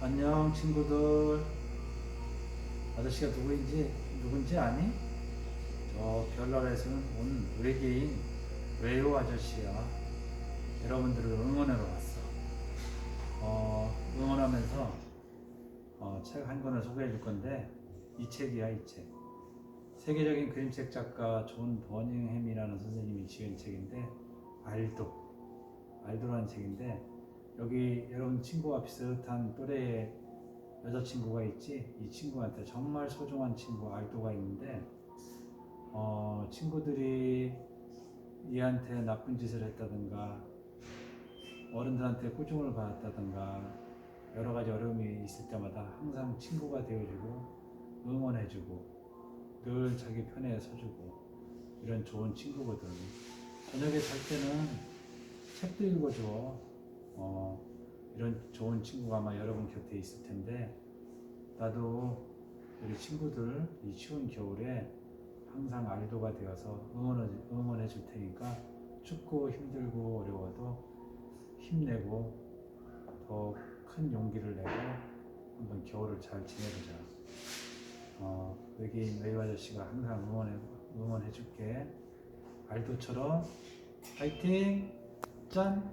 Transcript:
안녕 친구들. 아저씨가 누구인지 누군지 아니? 저 별나라에서는 온 외계인 외요 아저씨야. 여러분들을 응원하러 왔어. 어, 응원하면서 어, 책 한 권을 소개해 줄 건데 이 책이야 이 책. 세계적인 그림책 작가 존 버닝햄이라는 선생님이 지은 책인데 알도 알도라는 책인데 여기 여러분 친구와 비슷한 또래의 여자친구가 있지? 이 친구한테 정말 소중한 친구 알도가 있는데 어, 친구들이 얘한테 나쁜 짓을 했다든가 어른들한테 꾸중을 받았다든가 여러 가지 어려움이 있을 때마다 항상 친구가 되어주고 응원해주고 늘 자기 편에 서주고 이런 좋은 친구거든. 저녁에 잘 때는 책도 읽어줘 어, 이런 좋은 친구가 아마 여러분 곁에 있을 텐데 나도 우리 친구들 이 추운 겨울에 항상 알도가 되어서 응원해, 응원해 줄 테니까 춥고 힘들고 어려워도 힘내고 더 큰 용기를 내고 한번 겨울을 잘 지내보자. 어, 외계인 외유 아저씨가 항상 응원해, 응원해 줄게. 알도처럼 파이팅! 짠!